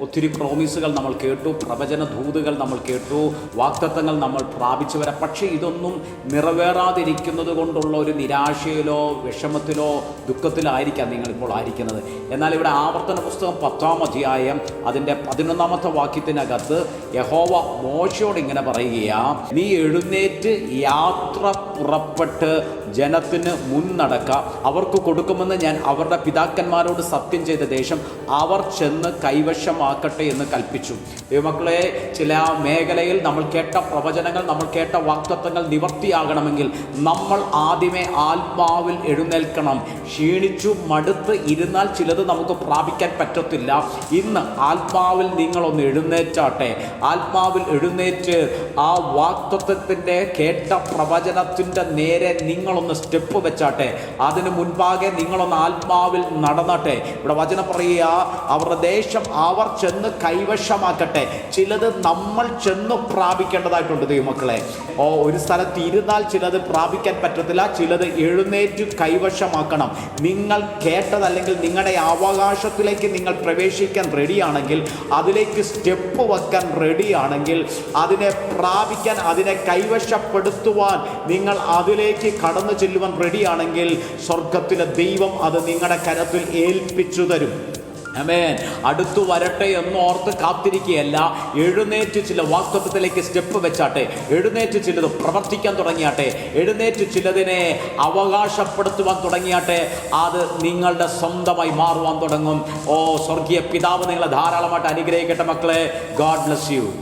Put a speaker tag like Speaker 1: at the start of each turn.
Speaker 1: ഒത്തിരി പ്രോമിസുകൾ നമ്മൾ കേട്ടു പ്രവചന ദൂതുകൾ നമ്മൾ കേട്ടു വാക്തത്വങ്ങൾ നമ്മൾ പ്രാപിച്ചു വരാം. പക്ഷേ ഇതൊന്നും നിറവേറാതിരിക്കുന്നത് കൊണ്ടുള്ള ഒരു നിരാശയിലോ വിഷമത്തിലോ ദുഃഖത്തിലായിരിക്കാം നിങ്ങളിപ്പോൾ ആയിരിക്കുന്നത്. എന്നാൽ ഇവിടെ ആവർത്തന പുസ്തകം പത്താം അധ്യായം അതിന്റെ പതിനൊന്നാമത്തെ വാക്യത്തിനകത്ത് യഹോവ മോശയോട് ഇങ്ങനെ പറയുകയാ നീ എഴുന്നേറ്റ് യാത്ര പുറപ്പെട്ട് ജനത്തിന് മുന്നടക്ക അവർക്ക് കൊടുക്കുമെന്ന് ഞാൻ അവരുടെ പിതാക്കന്മാരോട് സത്യം ചെയ്ത ദേശം. അവർ ചെന്ന് കൈവശമാക്കട്ടെ എന്ന് കൽപ്പിച്ചു. ദൈവമക്കളെ ചില മേഖലയിൽ നമ്മൾ കേട്ട പ്രവചനങ്ങൾ നമ്മൾ കേട്ട വാക്തത്വങ്ങൾ നിവർത്തിയാകണമെങ്കിൽ നമ്മൾ ആദ്യമേ ആത്മാവിൽ എഴുന്നേൽക്കണം. ക്ഷീണിച്ചു മടുത്ത് ഇരുന്നാൽ ചിലത് നമുക്ക് പ്രാപിക്കാൻ പറ്റത്തില്ല. ഇന്ന് ആത്മാവിൽ നിങ്ങളൊന്ന് എഴുന്നേറ്റാട്ടെ. ആത്മാവിൽ എഴുന്നേറ്റ് ആ വാക്തത്വത്തിന്റെ കേട്ട പ്രവചനത്തിന്റെ നേരെ നിങ്ങളൊന്ന് സ്റ്റെപ്പ് വെച്ചാട്ടെ. അതിന് മുൻപാകെ നിങ്ങളൊന്ന് ആത്മാവിൽ നടന്നട്ടെ. ഇവിടെ വചനം പറയുക അവരുടെ ദേശം അവർ ചെന്ന് കൈവശമാക്കട്ടെ. ചിലത് നമ്മൾ ചെന്ന് പ്രാപിക്കേണ്ടതായിട്ടുണ്ട് ദൈവമക്കളെ. ഓ ഒരു സ്ഥലത്ത് ഇരുന്നാൽ ചിലത് പ്രാപിക്കാൻ പറ്റത്തില്ല ചിലത് എഴുന്നേറ്റ് കൈവശമാക്കണം. നിങ്ങൾ കേട്ടതല്ലെങ്കിൽ നിങ്ങളുടെ അവകാശത്തിലേക്ക് നിങ്ങൾ പ്രവേശിക്കാൻ റെഡിയാണെങ്കിൽ അതിലേക്ക് സ്റ്റെപ്പ് വെക്കാൻ റെഡിയാണെങ്കിൽ അതിനെ പ്രാപിക്കാൻ അതിനെ കൈവശപ്പെടുത്തുവാൻ നിങ്ങൾ അതിലേക്ക് കടന്നു ചെല്ലുവാൻ റെഡിയാണെങ്കിൽ സ്വർഗത്തിലെ ദൈവം അത് നിങ്ങളുടെ കരത്തിൽ ഏൽപ്പിച്ചു തരും. അമേൻ അടുത്തു വരട്ടെ എന്ന് ഓർത്ത് കാത്തിരിക്കുകയല്ല. എഴുന്നേറ്റ് ചില വാക്തത്വത്തിലേക്ക് സ്റ്റെപ്പ് വെച്ചാട്ടെ. എഴുന്നേറ്റ് ചിലത് പ്രവർത്തിക്കാൻ തുടങ്ങിയാട്ടെ. എഴുന്നേറ്റ് ചിലതിനെ അവകാശപ്പെടുത്തുവാൻ തുടങ്ങിയാട്ടെ. അത് നിങ്ങളുടെ സ്വന്തമായി മാറുവാൻ തുടങ്ങും. ഓ സ്വർഗീയ പിതാവ് നിങ്ങളെ ധാരാളമായിട്ട് അനുഗ്രഹിക്കട്ടെ മക്കളെ. God bless you